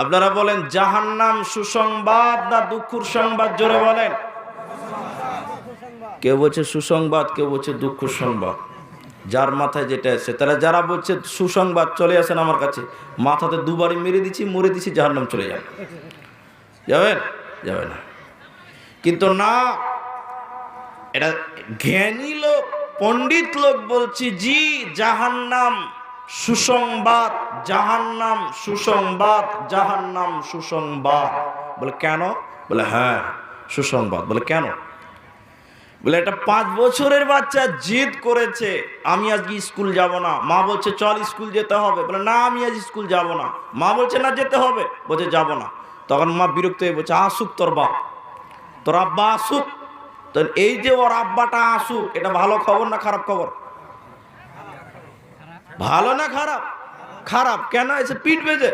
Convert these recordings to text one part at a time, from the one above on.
আপনারা বলেন, জাহান্নাম সুসংবাদ না দুঃখুর সংবাদ? জোরে বলেন। কেউ বলছে সুসংবাদ, কেউ বলছে দুঃখ সংবাদ। যার মাথায় যেটা আছে, তারা যারা বলছে সুসংবাদ চলে আসেন আমার কাছে, মাথাতে দুবারই মেরে দিচ্ছি মরে দিচ্ছি জাহান্নাম চলে যাবে। যাবেন? যাবে না। কিন্তু না, এটা জ্ঞানী লোক, পণ্ডিত লোক বলছি, জি, জাহান্নাম। সুসংবাদ, জাহান্নাম সুসংবাদ জাহান্নাম, সুসংবাদ। বলে, কেন? বলে হ্যাঁ সুসংবাদ। বলে, কেন? বলে, একটা পাঁচ বছরের বাচ্চা জিদ করেছে, আমি আজকে স্কুল যাব না। মা বলছে, চল স্কুল যেতে হবে। বলে, না, আমি আজ স্কুল যাব না। মা বলছে, না, যেতে হবে। বলছে, যাব না। তখন মা বিরক্ত হয়ে বলছে, আসুক তোর বাপ। তোর আব্বা আসুক? তো এই যে ওর আব্বাটা আসুক, এটা ভালো খবর না খারাপ খবর? ভালো না খারাপ? খারাপ। কেন এসে পিট বেজে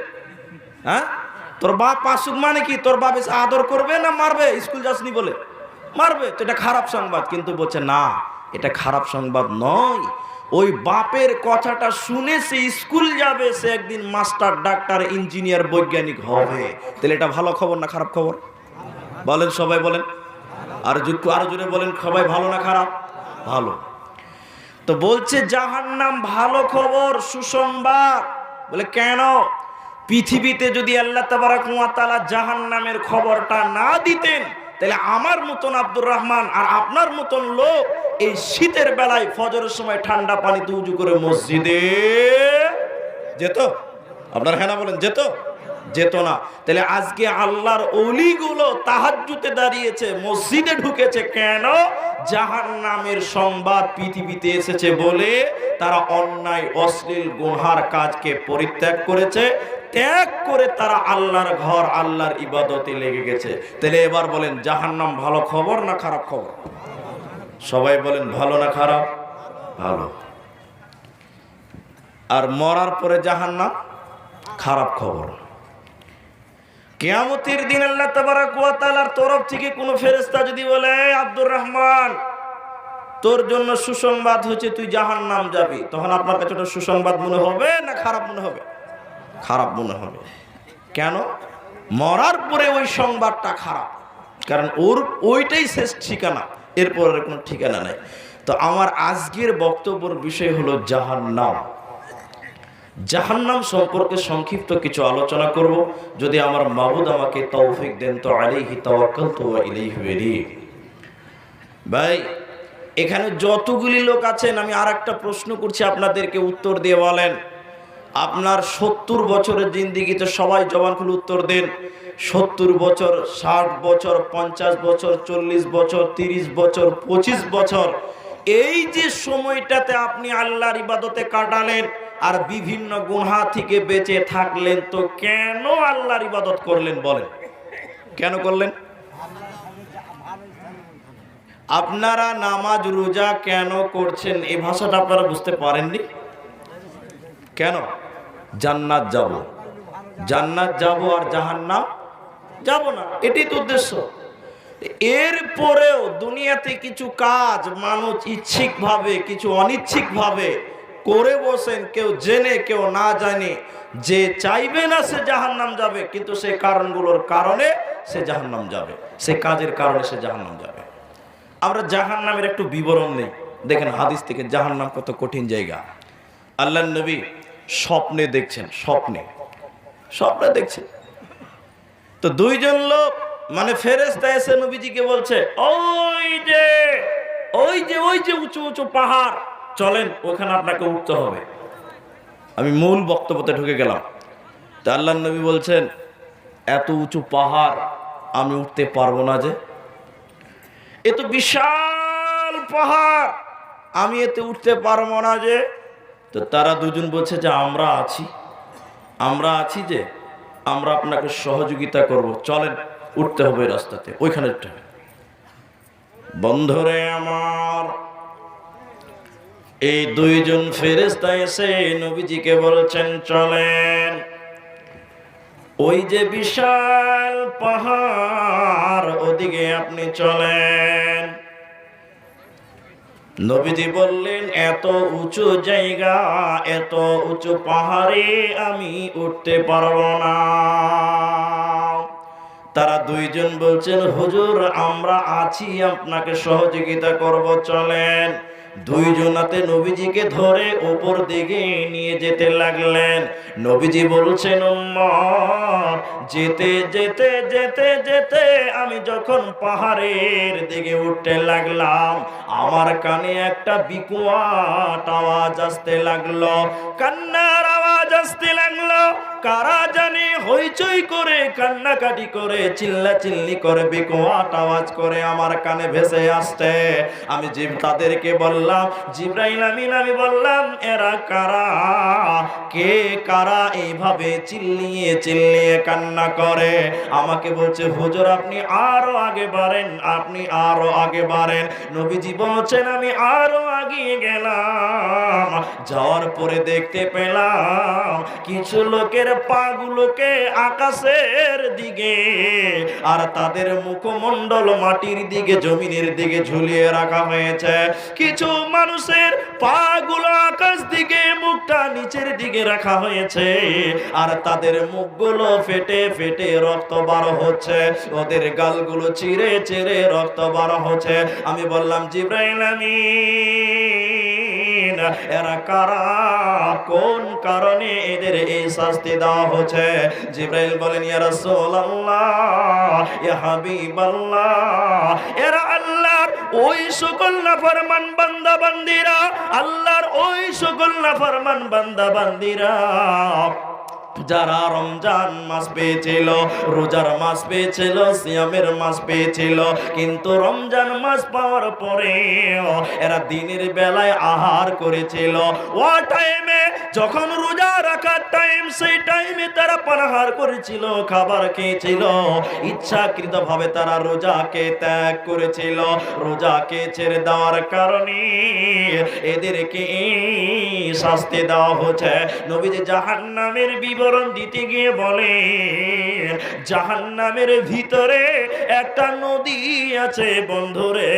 হ্যাঁ? তোর বাপ আসুক মানে কি? তোর বাপ এসে আদর করবে না মারবে? স্কুল যাসনি বলে? মারবে। তো এটা খারাপ সংবাদ। কিন্তু বলছে, না, এটা খারাপ সংবাদ নয়। ওই বাপের কথাটা শুনে সে স্কুল যাবে, সে একদিন মাস্টার, ডাক্তার, ইঞ্জিনিয়ার, বৈজ্ঞানিক হবে। তাহলে এটা ভালো খবর না খারাপ খবর? বলেন সবাই বলেন। আর যুক্ত আরও জোরে বলেন, সবাই ভালো না খারাপ? ভালো। তো বলছে, জাহান্নাম ভালো খবর, সুসংবাদ। বলে, কেন? পৃথিবীতে যদি আল্লাহ তালা জাহান্নামের খবরটা না দিতেন, তাহলে আমার মতন আব্দুর রহমান আর আপনার মতন লোক এই শীতের বেলায় ফজরের সময় ঠান্ডা পানিতে উজু করে মসজিদে যেত। আপনার হ্যাঁ বলেন, যেত? যেত না। তাহলে আজকে আল্লাহর অলিগুলো তাহাজ্জুতে দাঁড়িয়েছে, মসজিদে ঢুকেছে। কেন? জাহান নামের সংবাদ পৃথিবীতে এসেছে বলে তারা অন্যায়, অশ্লীল গুহার কাজকে পরিত্যাগ করেছে, ত্যাগ করে তারা আল্লাহর ঘর, আল্লাহর ইবাদতে লেগে গেছে। তাহলে এবার বলেন, জাহান্নাম ভালো খবর না খারাপ খবর? সবাই বলেন, ভালো না খারাপ? ভালো। আর মরার পরে জাহান্নাম খারাপ খবর। কেয়ামতের দিন আল্লাহ তাবারাক ওয়া তাআলার তরফ থেকে কোনো ফেরেশতা যদি বলে "এই আব্দুর রহমান, তোর জন্য সুসংবাদ হচ্ছে তুই জাহান্নাম যাবি। তখন আপনার কাছে ওটা সুসংবাদ মনে হবে না খারাপ মনে হবে? খারাপ মনে হবে। কেন? মরার পরে ওই সংবাদটা খারাপ। কারণ ওর, ওইটাই শেষ ঠিকানা। এরপর আর কোনো ঠিকানা নাই। তো আমার আজকের বক্তব্যের বিষয় হলো জাহান্নাম। জাহান্নাম সম্পর্কে সংক্ষিপ্ত কিছু আলোচনা করব। যদি আমার মাবুদ আমাকে তৌফিক দেন, তো ওয়া ইলাইহি উনীব ভাই, এখানে যতগুলি লোক আছেন, আমি আর একটা প্রশ্ন করছি আপনাদেরকে উত্তর দিয়ে বলেন। আপনার সত্তর বছরের জিন্দিগিতে সবাই জবান খুলে উত্তর দেন। সত্তর বছর, ষাট বছর, পঞ্চাশ বছর, চল্লিশ বছর, তিরিশ বছর, পঁচিশ বছর, এই যে সময়টাতে আপনি আল্লাহর ইবাদতে কাটালেন আর বিভিন্ন গুনহা থেকে বেঁচে থাকলেন তো কেন আল্লাহর ইবাদত করলেন বলেন? কেন করলেন? আপনারা নামাজ, রোজা কেন করছেন? এই ভাষাটা আপনারা বুঝতে পারেননি? কেন? জান্নাত যাব। জান্নাত যাব আর জাহান্নাম যাব না। এটাই তো উদ্দেশ্য। এর পরেও দুনিয়াতে কিছু কাজ মানুষ ইচ্ছিকভাবে, কিছু অনিচ্ছিকভাবে করে বসেন, কেউ জেনে, কেউ না জানে। যে চাইবে না সে জাহান্নাম যাবে, কিন্তু সেই কারণগুলোর কারণে সে জাহান্নাম যাবে। সে কাজের কারণে সে জাহান্নাম যাবে। আমরা জাহান্নামের একটু বিবরণ নেই। দেখেন হাদিস থেকে জাহান্নাম কত কঠিন জায়গা। আল্লাহ নবী স্বপ্নে দেখছেন, স্বপ্নে। স্বপ্নে দেখছেন। তো দুইজন লোক মানে ফেরেস্তা এসে নবীজিকে বলছে, ওই যে ওই যে ওই যে উঁচু উঁচু পাহাড় চলেন, ওখানে আপনাকে উঠতে হবে। আমি মূল বক্তব্যতে ঢুকে গেলাম। তা আল্লাহ নবী বলছেন, এত উঁচু পাহাড়, আমি উঠতে পারব না যে। এ তো বিশাল পাহাড়, আমি এতে উঠতে পারব না যে। তো তারা দুজন বলছে যে, আমরা আছি। আমরা আছি যে, আমরা আপনাকে সহযোগিতা করব। চলেন, উঠতে হবে রাস্তাতে, ওইখানে বন্ধরে আমার এই দুইজন ফেরেস্তা এসে নবীজিকে বলছেন, চলেন। ওই যে বিশাল পাহাড়, ওদিকে আপনি চলেন। নবীজি বললেন, এত উঁচু জায়গা, এত উঁচু পাহাড়ে আমি উঠতে পারব না। তারা দুইজন বলছেন, হুজুর, আমরা আছি, আপনাকে সহযোগিতা করব, চলেন। দুইজনাতে নবীজিকে ধরে ওপর দিকে নিয়ে যেতে লাগলেন। নবীজি বলছেন যেতে যেতে যেতে যেতে আমি যখন পাহাড়ের দিকে উঠতে লাগলাম, আমার কানে একটা বিকুয়াট আওয়াজ আসতে লাগল। কান্নার আওয়াজ আসতে লাগল। কারা জানে হইচই করে, কান্নাকাটি করে চিল্লা চিল্লি করে বিকুয়াট আওয়াজ করে আমার কানে ভেসে আসছে। আমি জিব তাদেরকে বললাম জিব্রাইল আমিন, আমি বললাম, এরা কারা? কে কারা এইভাবে চিল্লিয়ে চিল্লিয়ে কান্না করে? আমাকে বলছে, হুজুর, আপনি আরও আগে বাড়েন, আপনি আরও আগে বাড়েন। নবীজি বলছেন, আমি আরও আগিয়ে গেলাম, যাওয়ার পরে দেখতে পেলাম কিছু লোকের পাগুলোকে আকাশের দিকে আর তাদের মুখমণ্ডল মাটির দিকে, জমিনের দিকে ঝুলিয়ে রাখা হয়েছে। কিছু মানুষের পাগুলো আকাশ দিকে, মুখটা নিচের দিকে রাখা হয়েছে। আর তাদের মুখগুলো ফেটে ফেটে রক্ত বার হচ্ছে। ওদের গালগুলো চিরে চিরে রক্ত বার হচ্ছে। আমি বললাম, জিব্রাইল আমিন, এরা কারা? কোন কারণে এদের এই শাস্তি দেওয়া হচ্ছে? জিব্রাইল বলেন, ইয়া রাসূলুল্লাহ, ইয়া হাবিবাল্লাহ, এরা ওই সকল নাফরমান বান্দা বান্দিরা আল্লাহর ওই সকল নাফরমান বান্দা বান্দিরা যারা রমজান মাস পেয়েছিল, রোজার মাস পেয়েছিল, সিয়ামের মাস পেয়েছিল, কিন্তু রমজান মাস পাওয়ার পরে এরা দিনের বেলায় আহার করেছিল। ও টাইমে যখন রোজা রাখার টাইম সেই টাইমে তারা পানাহার করেছিল, খাবার খেয়েছিল। ইচ্ছাকৃত ভাবে তারা রোজাকে ত্যাগ করেছিল। রোজাকে ছেড়ে দেওয়ার কারণে এদেরকে শাস্তি দেওয়া হচ্ছে। নবীজি জাহান্নামের বিবরণ দিতে গিয়ে বলে, জাহান্নামের ভিতরে একটা নদী আছে বন্ধুরে।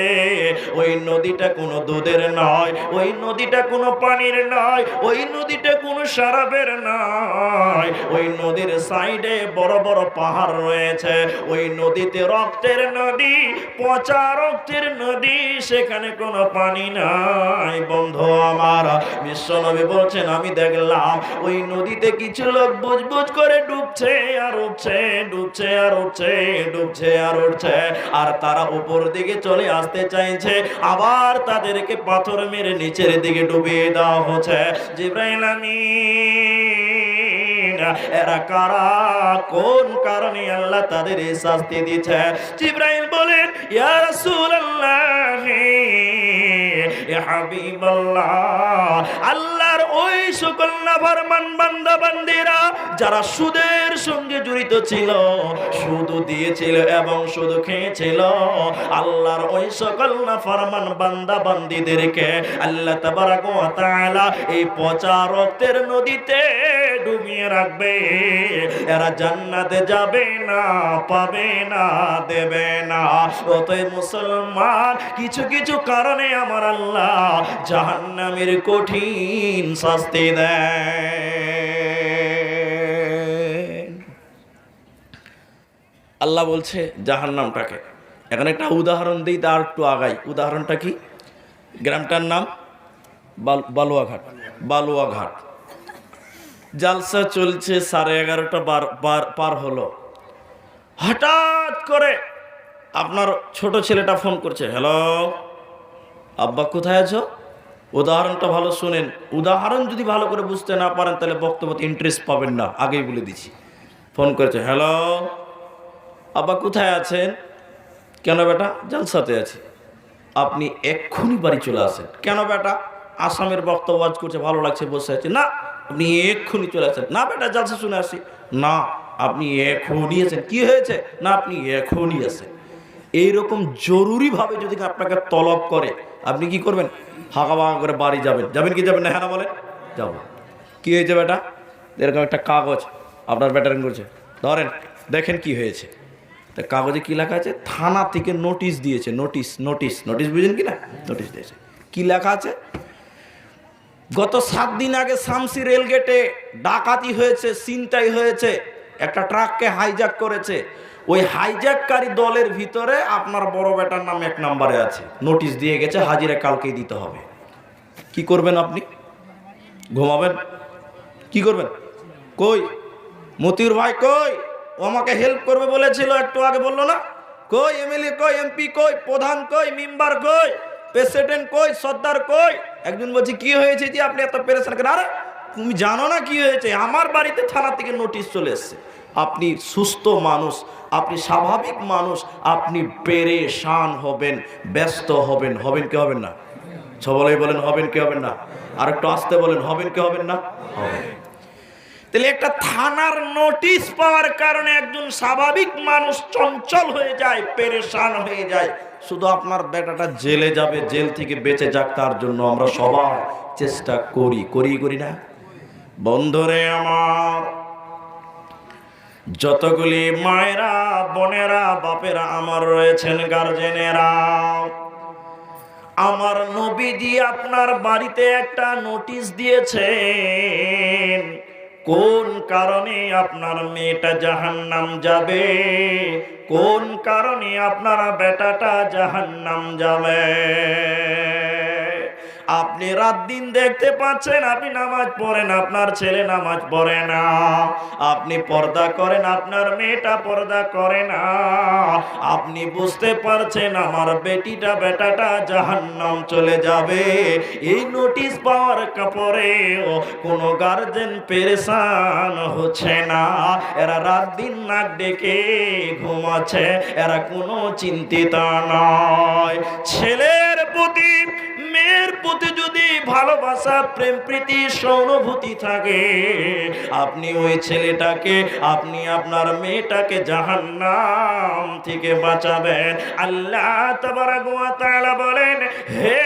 ওই নদীটা কোনো দুধের নয়, ওই নদীটা কোনো পানির নয়, ওই নদীটা কোনো সারাবের নয়। ওই নদীর সাইডে বড় বড় পাহাড় রয়েছে, ওই নদীতে রক্তের নদী, পচা রক্তের নদী, সেখানে কোনো পানি নাই। বন্ধু আমার বিশ্ব নবী বলছেন, আমি দেখলাম ওই নদীতে কিছু লোক বুঝ করে ডুবছে আর উঠছে, ডুবছে আর উঠছে, ডুবছে আর উঠছে। আর তারা উপর দিকে চলে আসতে চাইছে। আবার তাদেরকে পাথর মেরে নিচের দিকে ডুবিয়ে দেওয়া হচ্ছে। জিব্রাইল আমিন, এরা কারা? কোন কারণে আল্লাহ তাদের এই শাস্তি দিচ্ছে? জিব্রাইল বলেন, ইয়া রাসূলুল্লাহ ইয়া হাবিবাল্লাহ আল্লাহর ওই সকল নাফরমান বান্দা বান্দিরা যারা সুদের সঙ্গে জড়িত ছিল, সুদ দিয়েছিল এবং সুদ খেয়েছিল, আল্লাহর ওই সকল নাফরমান বান্দা বান্দিদেরকে আল্লাহ তাবারাক এই পচা রক্তের নদীতে ডুবিয়ে রাখবে। এরা জান্নাতে যাবে না, পাবে না, দেবে না। অতএব মুসলমান, কিছু কিছু কারণে আমার আল্লাহ জাহান্নামের কঠিন শাস্তি দেয় আল্লাহ বলছে জাহান্নামটাকে। এখানে একটা উদাহরণ দিই, তার একটু আগাই। উদাহরণটা কি? গ্রামটার নাম বাল- বালুয়াঘাট। বালুয়াঘাট। জালসা চলছে সাড়ে এগারোটা বার বার পার হলো। হঠাৎ করে আপনার ছোট ছেলেটা ফোন করছে, হ্যালো? আব্বা, কোথায় আছো? উদাহরণটা ভালো শুনেন। উদাহরণ যদি ভালো করে বুঝতে না পারেন, তাহলে বক্তব্যতে ইন্টারেস্ট পাবেন না। আগেই বলে দিচ্ছি ফোন করেছে হ্যালো আব্বা, কোথায় আছেন? কেন বেটা? জালসাতে আছি। আপনি এক্ষুনি বাড়ি চলে আসেন। কেন বেটা? আসামের বক্তব্য আজ করছে, ভালো লাগছে, বসে আছে। না, আপনি এক্ষুনি চলে আসেন। না বেটা, জালসা শুনে আসি। না, আপনি এখনই আছেন কি হয়েছে? না, আপনি এখনই আছেন এইরকম জরুরিভাবে যদি আপনাকে তলব করে আপনি কি করবেন? হাঁকা বাঁকা করে বাড়ি যাবেন। যাবেন কি যাবেন না? হ্যাঁ বলেন? যাব। কি হয়েছে বেটা? এরকম একটা কাগজ আপনার ব্যাটারিং করছে ধরেন, দেখেন কি হয়েছে। তা কাগজে কি লেখা আছে? থানা থেকে নোটিশ দিয়েছে। নোটিশ নোটিশ নোটিশ বুঝেন কি না নোটিশ দিয়েছে। কি লেখা আছে? গত সাত দিন আগে শামসি রেলগেটে ডাকাতি হয়েছে, ছিনতাই হয়েছে। একটা ট্রাককে হাইজ্যাক করেছে। ওই হাইজ্যাককারী দলের ভিতরে আপনার বড় বেটার নাম এক নম্বরে আছে। নোটিশ দিয়ে গেছে, হাজিরা কালকেই দিতে হবে। কি করবেন আপনি? ঘুমাবেন? কি করবেন? কই? মতিউর ভাই কই? ও আমাকে হেল্প করবে বলেছিল, একটু আগে বলল না? কই এমএলএ কই, এমপি কই, প্রধান কই, মেম্বার কই, প্রেসিডেন্ট কই, সর্দার কই? একজন বলছে, কি হয়েছে যে আপনি এত পেরেছেন আরে, তুমি জানো না কি হয়েছে, আমার বাড়িতে থানা থেকে নোটিশ চলে এসছে। আপনি সুস্থ মানুষ, আপনি স্বাভাবিক মানুষ, আপনি পেরেশান হবেন, ব্যস্ত হবেন। হবেন কি হবেন না? সবাই বলেন, হবেন কি হবেন না? আর একটু আসতে বলেন, হবেন কি হবেন না? হবেন। তাহলে একটা থানার নোটিশ পাওয়ার কারণে একজন স্বাভাবিক মানুষ চঞ্চল হয়ে যায়, পেরেশান হয়ে যায়। শুধু আপনার বেটাটা জেলে যাবে, জেল থেকে বেঁচে যাক, তার জন্য আমরা সবার চেষ্টা করি। করি করি না? বন্ধরে আমার যতগুলি মায়েরা, বোনেরা, বাপেরা আমার রয়েছেন গার্জেনেরা আমার নবীজি আপনার বাড়িতে একটা নোটিশ দিয়েছেন। কোন কারণে আপনার মেয়েটা জাহান্নাম যাবে? কোন কারণে আপনার বেটাটা জাহান্নাম যাবে? আপনি রাত দিন দেখতে পাচ্ছেন, আপনি নামাজ পড়েন, আপনার ছেলে নামাজ পড়ে না। আপনি পর্দা করেন, আপনার মেয়েটা পর্দা করে না। আপনি বুঝতে পারছেন, আমার বেটিটা, বেটাটা জাহান্নাম চলে যাবে। এই নোটিশ পাওয়ার কাপড়ে কোনো গার্জেন পেরেশান হচ্ছে না। এরা রাত দিন নাক ডেকে ঘুমাচ্ছে, এরা কোনো চিন্তিত নয়। ছেলের প্রতি মেয়ের প্রতি যদি ভালোবাসা, প্রেম, প্রীতি, সহানুভূতি থাকে, আপনি ওই ছেলেটাকে, আপনি আপনার মেয়েটাকে জাহান্নাম থেকে বাঁচাবেন। আল্লাহ তাবারাক ওয়া তাআলা বলেন, হে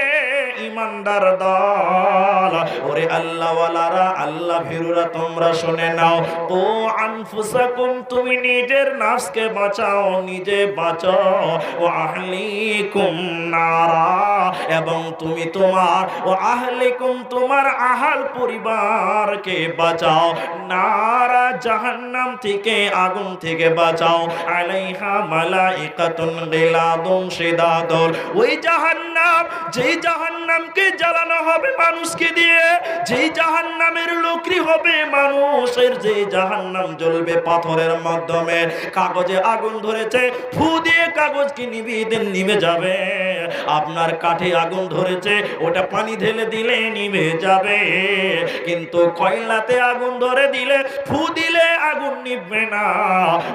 ইমানদার দল। ওরে আল্লাহওয়ালারা, আল্লাহ ভীরুরা তোমরা শুনে নাও। ও আনফুসাকুম, তুমি নিজের নাফসকে বাঁচাও, নিজে বাঁচাও ও আহলিকুম নারা, এবং তুমি তোমার, ও আহলিকুম, তোমার আহাল পরিবারকে বাঁচাও। নারা জাহান্নাম থেকে, আগুন থেকে বাঁচাও। আলাইহা মালাইকাতুন গিলাদুন শিদাদুল ওই জাহান্নাম, যেই জাহান্নামকে জ্বালানো হবে মানুষকে দিয়ে। যেই জাহান্নামের লোকরি হবে মানুষের যে জাহান্নাম জ্বলবে পাথরের মাধ্যমে। কাগজে আগুন ধরেছে, ফু দিয়ে কাগজ কি নিভিয়ে দেন নিভে যাবে। আপনার কাঠে আগুন ধরেছে, ওটা পানি ঢেলে দিলে নিভে যাবে। কিন্তু কয়লাতে আগুন ধরে দিলে, ফু দিলে আগুন নিভবে না।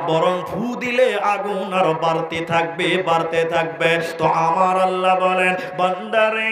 বরং ফু দিলে আগুন আরও বাড়তে থাকবে বাড়তে থাকবে। তো আমার আল্লাহ বলেন, বান্দারে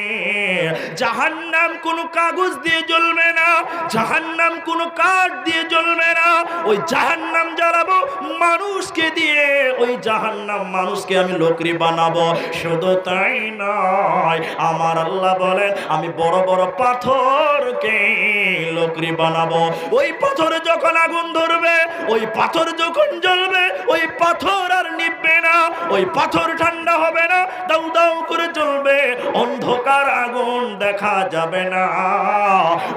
কোনো কাগজ দিয়ে জ্বলবে না কোনো কাঠ দিয়ে জ্বলবে না। ওই জ্বালাবো মানুষকে দিয়ে, ওই মানুষকে আমি লোকরি বানাবো। শুধু তাই নয়, আমার আল্লাহ বলেন, আমি বড় বড় পাথরকে লোকরি বানাবো। ওই পাথরে যখন আগুন ধরবে, ওই পাথর যখন জ্বলবে, ওই পাথর আর নিববে না, ওই পাথর ঠান্ডা হবে না, দাউ দাউ করে জ্বলবে। অন্ধকার আগুন দেখা যাবে না,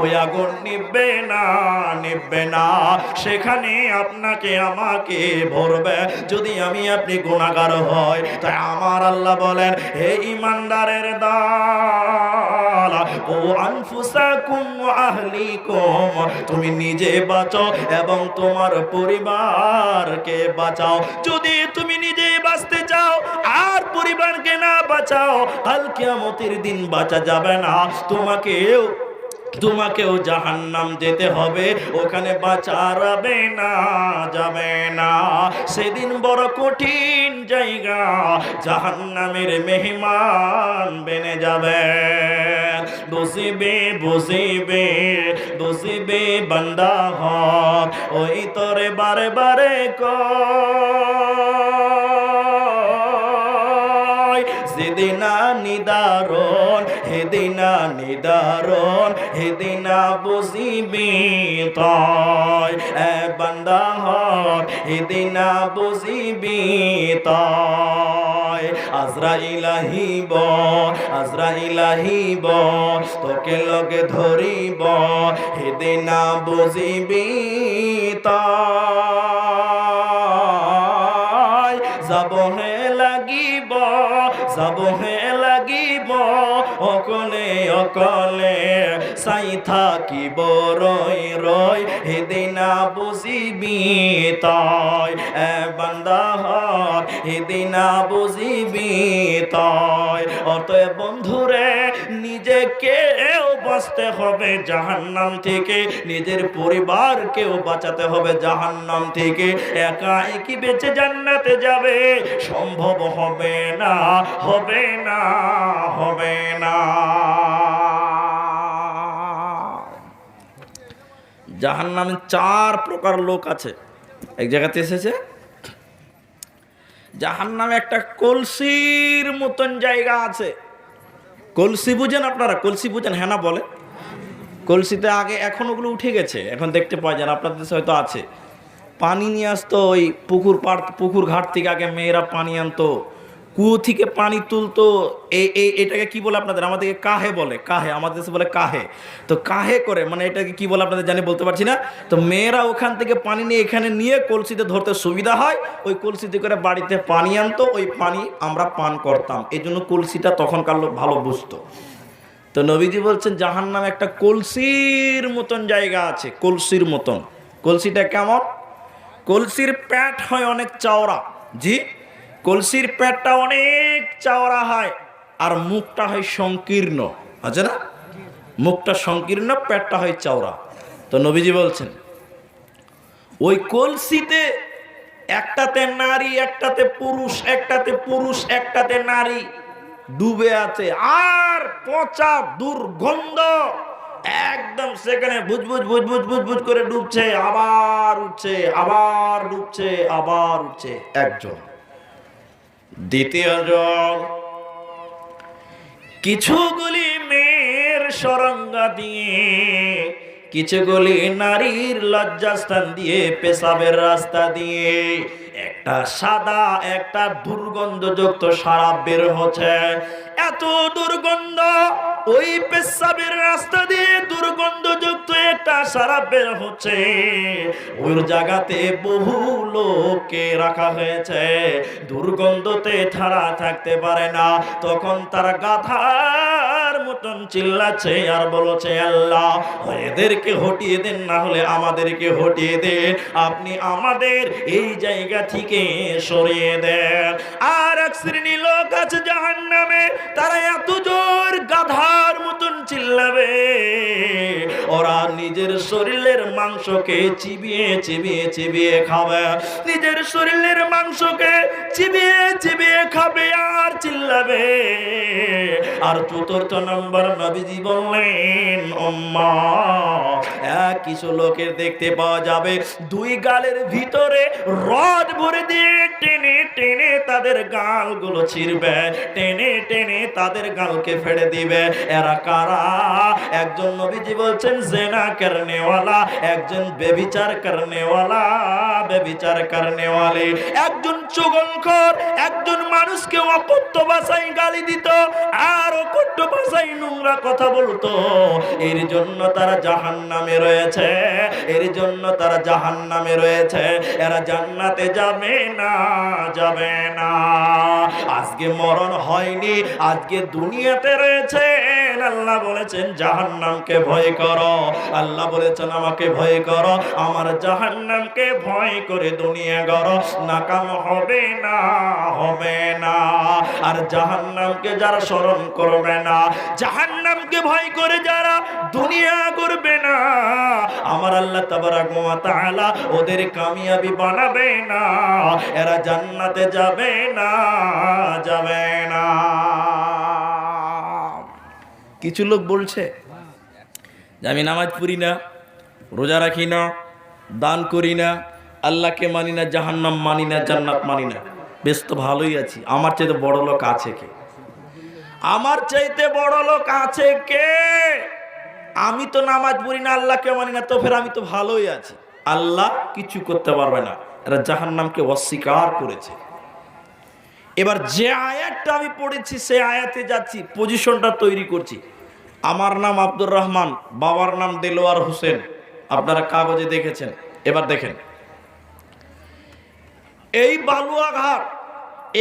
ওই আগুন নিববে না নিববে না। সেখানে আপনাকে, আমাকে ভরবে। যদি আমি আপনি গুণাগার হয় তাই আমার আল্লাহ বলেন, হে ইমানদারের ও তুমি নিজে বাঁচো এবং তোমার পরিবারকে বাঁচাও। যদি তুমি নিজে বাঁচতে চাও, আর পরিবারকে না বাঁচাও, কাল কিয়ামতের দিন বাঁচা যাবে না তোমাকেও তোমাকেও জাহান্নাম যেতে হবে। ওখানে বাঁচাবে না, যাবে না। সেদিন বড় কঠিন জায়গা, জাহান্নামের মেহমান বেনে যাবে। বসিবে বসিবে বসিবে বান্দা হক, ওই তোরে বারে বারে কয় যেদিনা নিদারণ হেদিনা নিদারণ হেদিনা বুঝিবি তয়। এ বান্দা হক হেদিনা বুঝিবি তয়। আজরাইল আহিব আজরাইল আহিব, তোকে লগে ধরিব হেদিনা বুঝিবি তয়। যাব হে লাগিব, অকলে অকলে চাই থাকিব, ৰৈ ৰৈ সিদিনা বুজিবি তই, এ বান্দাহত সিদিনা বুজিবি তই। অতএ বন্ধুরে নিজেকেও বাঁচতে হবে জাহান্নাম থেকে। নিজের পরিবারকেও বাঁচাতে হবে জাহান্নাম থেকে। একা একই বেঁচে জান্নাতে যাবে? সম্ভব হবে না হবে না হবে না। জাহান্নামে চার প্রকার লোক আছে। এক জায়গাতে এসেছে। জাহান্নামে একটা কলসির মতন জায়গা আছে। কলসি বুঝেন আপনারা? কলসি বুঝেন হ্যাঁ না বলে? কলসিতে আগে এখন ওগুলো উঠে গেছে, এখন দেখতে পাওয়া যায় আপনাদের দেশে হয়তো আছে। পানি নিয়ে আসতো ওই পুকুর পাড়, পুকুর ঘাট থেকে আগে মেয়েরা পানি আনতো। কুয়ো থেকে পানি তুলতো এই এটাকে কি বলে আপনাদের? আমাদেরকে কাহে বলে, কাহে, আমাদের দেশে বলে কাহে। তো কাহে করে মানে এটাকে কি বলে আপনাদের জানি, বলতে পারছি না। তো মেয়েরা ওখান থেকে পানি নিয়ে এখানে নিয়ে কলসিতে ধরতে সুবিধা হয়। ওই কলসিতে করে বাড়িতে পানি আনতো, ওই পানি আমরা পান করতাম। এই জন্য কলসিটা তখনকার লোক ভালো বুঝতো। তো নবীজি বলছেন জাহান নামে একটা কলসির মতন জায়গা আছে, কলসির মতন। কলসিটা কেমন? কলসির প্যাট হয় অনেক চওড়া। জি? কলসির পেটটা অনেক চওড়া হয়, আর মুখটা হয় সংকীর্ণ। আছে না? মুখটা সংকীর্ণ, পেটটা হয় চওড়া। তো নবীজি বলছেন, ওই কলসিতে একটাতে নারী, একটাতে পুরুষ একটাতে পুরুষ, একটাতে নারী ডুবে আছে, আর পচা দুর্গন্ধ একদম সেখানে বুজবুজ বুজবুজ বুজবুজ করে ডুবছে, আবার উঠছে, আবার ডুবছে, আবার উঠছে একজন। দ্বিতীয় জন কিছুগুলি মেয়ের সরঙ্গা দিয়ে কিছুগুলি নারীর লজ্জাস্থান দিয়ে পেশাবের রাস্তা দিয়ে। একটা সাদা, একটা দুর্গন্ধযুক্ত সারাপ বের হচ্ছে। এত দুর্গন্ধ ওই পেশাবের রাস্তা দিয়ে দুর্গন্ধযুক্ত একটা সারাপ বের হচ্ছে। ওই জায়গাতে বহু লোককে রাখা হয়েছে। দুর্গন্ধতে ছাড়া থাকতে পারে না। তখন তারা গাধার মতন চিল্লাচ্ছে আর বলছে, আল্লাহ, এদেরকে হটিয়ে দেন, না হলে আমাদেরকে হটিয়ে দেন। আপনি আমাদের এই জায়গা থেকে সরিয়ে দেন। আর এক শ্রেণি লোক আছে জাহান নামে তারা এত জোর গাধার মতন চিল্লাবে। ওরা নিজের শরীরের মাংসকে চিবিয়ে চিবিয়ে চিবিয়ে খাবে। নিজের শরীরের মাংসকে চিবিয়ে চিবিয়ে খাবে আর চিল্লাবে। আর চতুর্থ নম্বর নবীজি বললেন কিছু লোকের দেখতে পাওয়া যাবে। দুই গালের ভিতরে রড ভরে দিয়ে টেনে টেনে তাদের গালগুলো ছিঁড়বে। টেনে টেনে তাদের গালকে ফেড়ে দিবে। এরা কারা একজন নবীজি বলছেন, জেনা করনেওয়ালা, একজন বেবিচার করনেওয়ালা, বেবিচার করনেওয়ালে। একজন চুগলখোর একজন মানুষকে অকথ্য ভাষায় গালি দিত, আর অকথ্য ভাষায় নোংরা কথা বলতো। এর জন্য তারা জাহান নামে রয়েছে, এর জন্য তারা জাহান নামে রয়েছে। এরা জান্নাতে যাবে না যাবে না। আজকে মরণ হয়নি, আজকে দুনিয়াতে রয়েছে আল্লাহ বলেছেন, জাহান্নামকে ভয় করো। আল্লাহ বলেছেন, আমাকে ভয় করো। আমার জাহান্নামকে ভয় করে দুনিয়া করো নাকাম হবে না হবে না। আর জাহান্নামকে যারা স্মরণ করবে না, জাহান্নামকে ভয় করে যারা দুনিয়া করবে না, আমার আল্লাহ তাআলা ওদের কামিয়াবি বানাবে না। এরা জান্নাতে যাবে না যাবে না। কিছু লোক বলছে যে আমি নামাজ পড়ি না, রোজা রাখি না, দান করি না, আল্লাহকে মানি না, জাহান্নাম মানি না, জান্নাত মানি না। বেশ তো ভালোই আছি। আমার চাইতে বড় লোক আছে কে? আমার চাইতে বড় লোক আছে কে? আমি তো নামাজ পড়ি না, আল্লাহকে মানি না, তো ফের আমি তো ভালোই আছি। আল্লাহ কিছু করতে পারবে না। এরা জাহান্নামকে অস্বীকার করেছে। এবার যে আয়াতটা আমি পড়েছি, সেই আয়াতে যাচ্ছি পজিশনটা তৈরি করছি। আমার নাম আব্দুর রহমান, বাবার নাম দেলোয়ার হোসেন। আপনারা কাগজে দেখেছেন। এবার দেখেন। এই বালুয়াঘাট,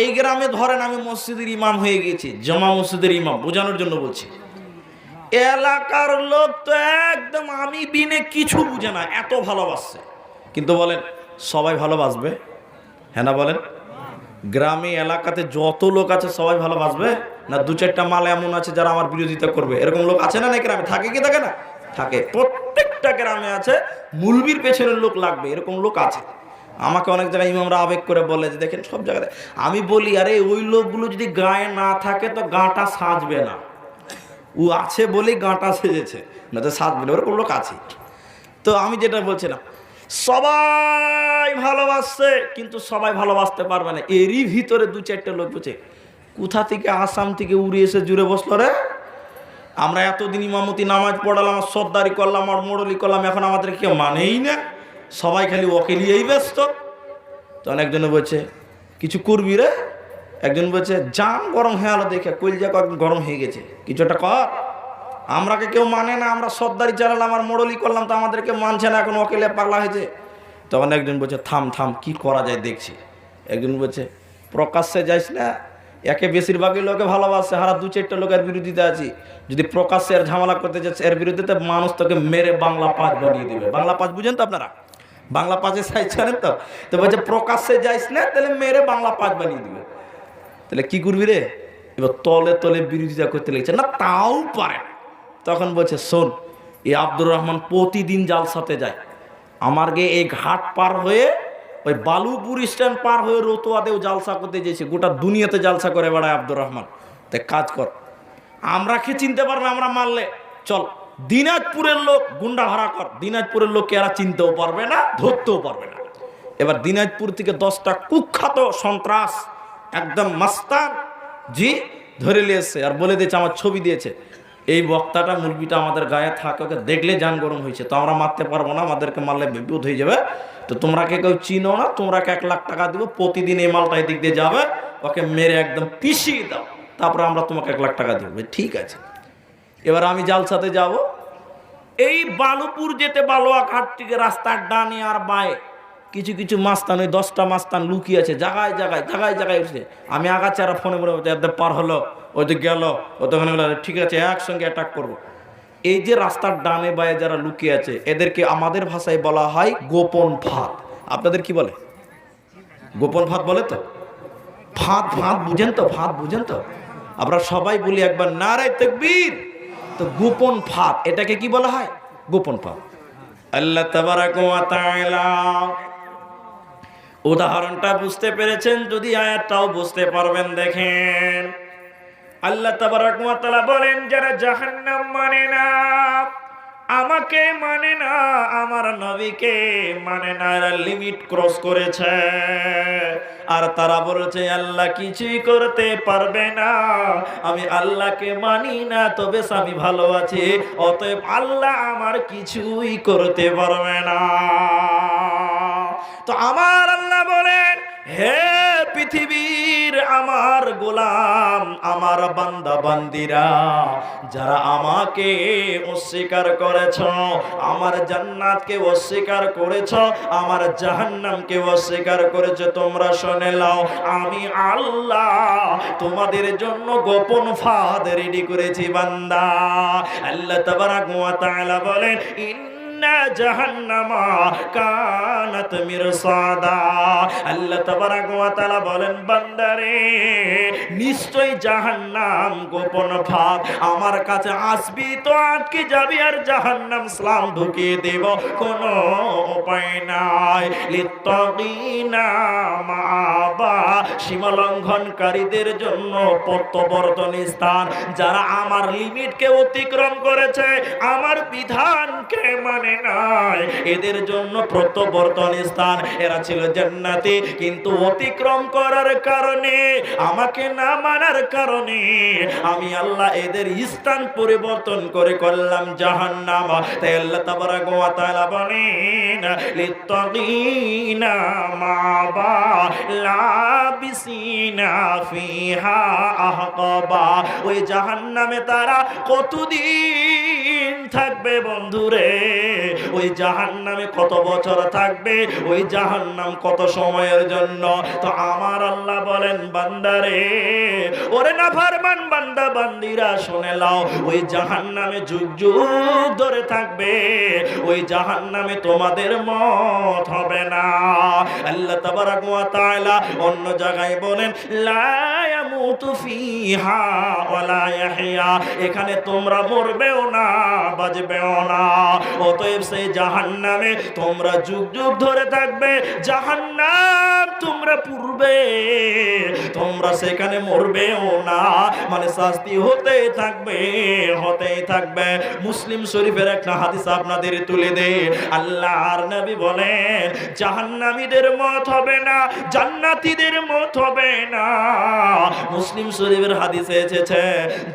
এই গ্রামে ধরেন আমি মসজিদের ইমাম হয়ে গেছি জমা মসজিদের ইমাম, বোঝানোর জন্য বলছি। এলাকার লোক তো একদম আমি বিনে কিছু বুঝে না, এত ভালোবাসছে। কিন্তু বলেন, সবাই ভালোবাসবে? হ্যাঁ না বলেন? গ্রামে, এলাকাতে যত লোক আছে, সবাই ভালোবাসবে? না দু চারটা মাল এমন আছে যারা আমার বিরোধিতা করবে? এরকম লোক আছে না না গ্রামে? থাকে কি, থাকে না? থাকে। প্রত্যেকটা গ্রামে আছে, মুলবির পেছনের লোক লাগবে, এরকম লোক আছে। আমাকে অনেক জায়গায় ইমামরা আবেগ করে বলে যে, দেখেন, সব জায়গায় আমি বলি, আরে, ওই লোকগুলো যদি গায়ে না থাকে তো গাঁটা সাজবে না। ও আছে বলেই গাঁটা সেজেছে, না তো সাজবে না ওরকম লোক আছে। তো আমি যেটা বলছিলাম, সবাই ভালোবাসছে, কিন্তু সবাই ভালোবাসতে পারবে না। এরই ভিতরে দু চারটে লোক বলছে কোথা থেকে আসাম থেকে উড়ে এসে জুড়ে বসল রে? আমরা এতদিন ইমামতি নামাজ পড়ালাম, আর সর্দারি করলাম, আর মোড়লি করলাম, এখন আমাদের কেউ মানেই না। সবাই খালি ওকে নিয়েই ব্যস্ত। তখন একজনে বলছে, কিছু করবি রে? একজন বলছে জাম গরম হয়ে আলো দেখে কইলজা কয়েকদিন গরম হয়ে গেছে, কিছু একটা কর। আমরাকে কেউ মানে না, আমরা সর্দারি চালালাম, আর মোড়লি করলাম, তো আমাদেরকে মানছে না, এখন ওকেলে পাগলা হয়েছে। তখন একজন বলছে, থাম থাম, কি করা যায় দেখছি। একজন বলছে, প্রকাশ্যে যাইস না একে বেশিরভাগই লোকে ভালোবাসে হারা দু চারটা লোকের বিরোধিতা আছি। যদি প্রকাশ্যে এর ঝামেলা করতে যাচ্ছে, এর বিরুদ্ধে মানুষ তোকে মেরে বাংলা পাঁচ বানিয়ে দিবে। বাংলা পাঁচ বুঝেন তো আপনারা? বাংলা পাঁচে সাইজ তো? তো বলছে, প্রকাশ্যে যাইস না, তাহলে মেরে বাংলা পাঁচ বানিয়ে দিবে। তাহলে কি করবি রে? এবার তলে তলে বিরোধিতা করতে লেগেছে। না, তাও পারে। তখন বলছে, শোন, এই আব্দুর রহমান প্রতিদিন জালসাতে যায়। আমার গে এই ঘাট পার হয়ে ওই বালুপুর স্ট্যান্ড পার হয়ে রতুয়াতেও জালসা করতে যেছে গোটা দুনিয়াতে জালসা করে বেড়ায় আব্দুর রহমান। তাই কাজ কর। আমরা কি চিনতে পারবে, আমরা মারলে। চল, দিনাজপুরের লোক গুন্ডা ভাড়া কর। দিনাজপুরের লোককে এরা চিনতেও পারবে না, ধরতেও পারবে না। এবার দিনাজপুর থেকে দশটা কুখ্যাত সন্ত্রাস, একদম মাস্তান, জি, ধরে নিয়েছে। আর বলে দিয়েছে, আমার ছবি দিয়েছে। এই বক্তাটা মুরগিটা আমাদের গায়ে থাকে, ওকে দেখলে যান গরম হয়েছে। তো আমরা মারতে পারব না, আমাদেরকে মারলে বিপদ হয়ে যাবে। তো তোমরা কে কেউ চিনো না, তোমরা এক লাখ টাকা দিব, প্রতিদিন এই মালটা এদিক দিয়ে যাবে, ওকে মেরে একদম পিষিয়ে দাও। তারপরে আমরা তোমাকে এক লাখ টাকা দিব। ঠিক আছে। এবার আমি জালসাতে যাব। এই বালুপুর যেতে বালুয়া ঘাট থেকে রাস্তার ডানে আর বায়ে কিছু কিছু মাস্তান, ওই দশটা মাস্তান লুকিয়ে আছে জায়গায় জায়গায় জায়গায় জায়গায় উঠছে। আমি আগাচারা ফোনে বলে পার হলো। ওই তো গেল ও তখন বলে, ঠিক আছে একসঙ্গে অ্যাটাক করব। এই যে রাস্তার ডানে বায়ে যারা লুকিয়ে আছে এদেরকে আমাদের ভাষায় বলা হয় গোপন ফাঁদ। আপনাদের কি বলে? গোপন ফাঁদ বলে তো? ফাঁদ ফাঁদ বুঝেন তো ফাঁদ বুঝেন তো? আমরা সবাই বলি একবার নারায় তকবীর। তো গোপন ফাঁদ এটাকে কি বলা হয়? গোপন ফাঁদ। আল্লাহ উদাহরণটা বুঝতে পেরেছেন যদি আয়াতটাও বুঝতে পারবেন দেখেন। আল্লাহ তাবারাক ওয়া বলেন, যারা জাহান্নাম মানে না, আমাকে মানে না, আমার নবীকে মানে না, এরা লিমিট ক্রস করেছে। আর তারা বলেছে, আল্লাহ কিছুই করতে পারবে না। আমি আল্লাহকে মানি না, তবে আমি ভালো আছি, অতএব আল্লাহ আমার কিছুই করতে পারবে না। তো আমার আল্লাহ বলেন, হে পৃথিবীর আমার গোলাম, আমার বান্দা বান্দিরা, যারা আমাকে অস্বীকার করেছ, আমার জান্নাতকে অস্বীকার করেছ, আমার জাহান্নামকে অস্বীকার করেছ, তোমরা শুনে নাও, আমি আল্লাহ তোমাদের জন্য গোপন ফাদ রেডি করেছি, বান্দা। আল্লাহ তাবারাক ওয়া তাআলা বলেন ইন আমার কাছে আসবি তো আটকে যাবি আর জাহান্নাম দেব উপায় নাই। লিত্তাকিনা মাআবা সীমা লঙ্ঘনকারীদের জন্য প্রত্যাবর্তন স্থান। যারা আমার লিমিটকে অতিক্রম করেছে, আমার বিধানকে মানে নাই। এদের জন্য প্রত্যাবর্তন স্থান, এরা ছিল জান্নাতি, কিন্তু অতিক্রম করার কারণে, আমাকে না মানার কারণে, আমি আল্লাহ এদের স্থান পরিবর্তন করে করলাম জাহান্নাম। তাই আল্লাহ তাবারাক ওয়া তাআলা বলেন, লিত্তাগিনা মাবা লাবিসিনা ফিহা আহকাবা। ওই জাহান্নামে তারা কতদিন থাকবে বন্ধুরে? ওই জাহান্নামে কত বছর থাকবে? ওই জাহান্নাম কত সময়ের জন্য? তো আমার আল্লাহ বলেন, বান্দারে, ওরে না ফারমান, বান্দা, বান্দিরা, শুনে লাও ওই জাহান্নামে যুগ যুগ ধরে থাকবে, ওই জাহান্নামে তোমাদের মত হবে না। আল্লাহ তাবারাক ওয়া তাআলা অন্য জায়গায় বলেন, লা ইয়ামুতু ফিহা ওয়ালা ইয়াহইয়া। এখানে তোমরা মরবেও না বাজবেও না। অতএব সেই জাহান্নামে। তোমরা যুগ যুগ ধরে থাকবে, জাহান্নাম তোমরা পূর্বে তোমরা সেখানে মরবেও না মানে শাস্তি হতে থাকবে, হতেই থাকবে। মুসলিম শরীফের একটা হাদিস আপনাদের তুলে দে আল্লাহর নবী বলেন, জাহান্নামীদের মত হবে না, জান্নাতীদের মত হবে না। মুসলিম শরীফের হাদিসে এসেছে,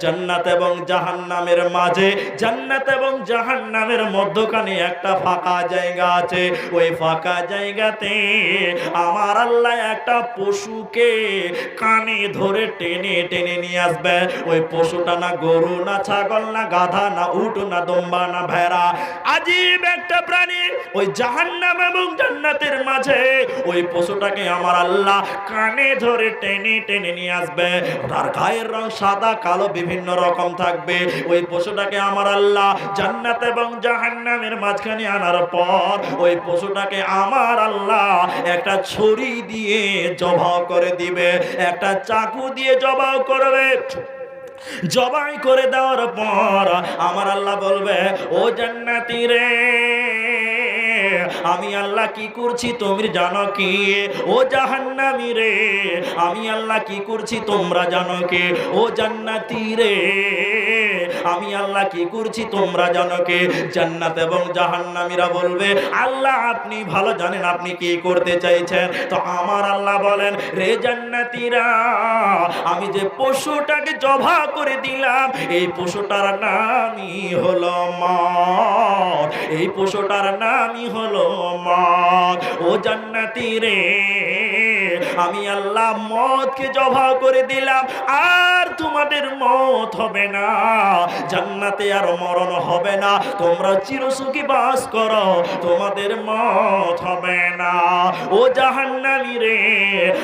জান্নাত এবং জাহান্নামের মাঝে, জান্নাত এবং জাহান্নামের মধ্যখানে একটা ফাঁকা জায়গা আছে, ওই ফাঁকা জায়গাতে আমার আল্লাহ একটা পশুকে কানে ধরে টেনে টেনে নিয়ে আসবে। ওই পশুটা না গরু, না ছাগল, না গাধা, না উট, না দম্বা, না ভেড়া, আজীব একটা প্রাণী ওই জাহান্নাম এবং জান্নাতের মাঝে ওই পশুটাকে আমার আল্লাহ কানে ধরে টেনে টেনে নিয়ে আসবে। তার গায়ের রং সাদা, কালো, বিভিন্ন রকম থাকবে। ওই পশুটাকে আমার আল্লাহ জান্নাত এবং জাহান্নামের মাঝখানে আনার পর ওই পশুটাকে আমার আল্লাহ একটা ছুরি দিয়ে জবাও করে দিবে, একটা চাকু দিয়ে জবাও করবে। জবাই করে দেওয়ার পর আমার আল্লাহ বলবে, ও জান্নাতি রে, আমি আল্লাহ কি করছি তুমি জানো কি? ও জাহান্নামি রে, আমি আল্লাহ কি করছি তোমরা জানো কি? ও জান্নাতি রে আমি আল্লাহ কি করছি? তোমরা জানো কে? জান্নাত এবং জাহান্নামীরা বলবে, আল্লাহ, আপনি ভালো জানেন আপনি কি করতে চাইছেন? তো আমার আল্লাহ বলেন, রে জান্নাতীরা, আমি যে পশুটাকে জবা করে দিলাম, এই পশুটার নামই হলো মত এই পশুটার নামই হলো মত ও জান্নাতি রে আমি আল্লাহ মদকে জবা করে দিলাম, আর তোমাদের মত হবে না। জান্নাতে আর মরণ হবে না। তোমরা চিরসুখী বাস করো, তোমাদের মত হবে না। ও জাহান্নামী রে,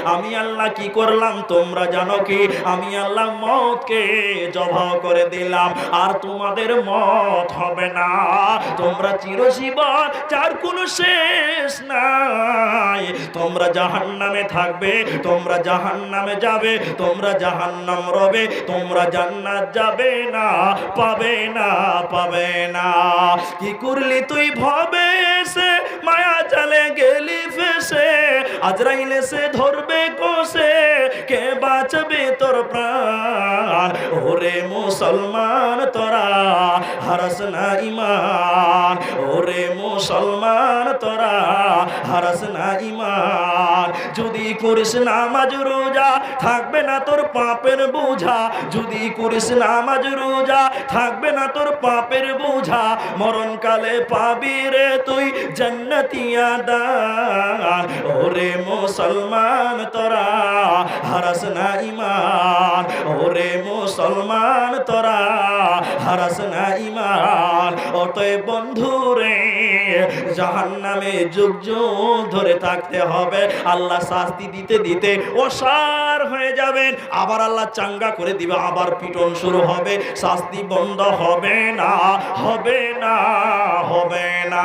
আমি আল্লাহ কি করলাম? তোমরা জানো কি? আমি আল্লাহ মতকে জবা করে দিলাম, আর তোমাদের মত হবে না। তোমরা চিরজীবন, যার কোনো শেষ নাই। তোমরা জাহান্নামে থাকবে, তোমরা জাহান্নামে যাবে, তোমরা জাহান্নাম রবে, তোমরা জান্নাত যাবে না। পাবে না পাবে না। কি করলি তুই ভবে সে? মায়া চালে গেলি ফেসে। আজরাইলে সে ধরবে কোষে। কে বাঁচবে তোর প্রাণ? ওরে মুসলমান তোরা, হারস না ইমান ওরে মুসলমান তোরা, হারস না ইমান যদি করিস নামাজ রোজা, থাকবে না তোর পাপের বোঝা। যদি করিস নামাজ রোজা থাকবে না তোর পাপের বোঝা। মরণকালে পাবি রে তুই জন্নতিয়া দান ওরে মুসলমান তোরা, হারাস না ইমান ওরে মুসলমান তোরা, হারাস না ইমান অতএব বন্ধু রে জাহান নামে যুগ যুগ ধরে থাকতে হবে। আল্লাহ শাস্তি দিতে দিতে ওসার হয়ে যাবেন। আবার আল্লাহ চাঙ্গা করে দিবে, আবার পিটন শুরু হবে। শাস্তি বন্ধ হবে না হবে না হবে না।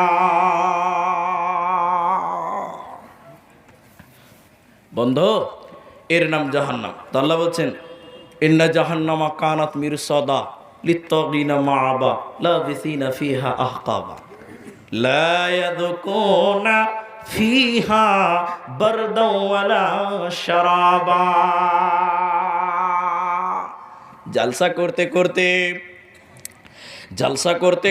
বন্ধ? এর নাম জাহান্নাম। তো আল্লাহ বলছেন, ইন্না জাহান্নামা কানাত মির সদা লিত্তাগিনা মাআবা লাবিসিনা ফিহা আহকাবা। লা ইয়াদকুনা ফিহা বারদাও ওয়ালা শারাবা জালসা করতে করতে জালসা করতে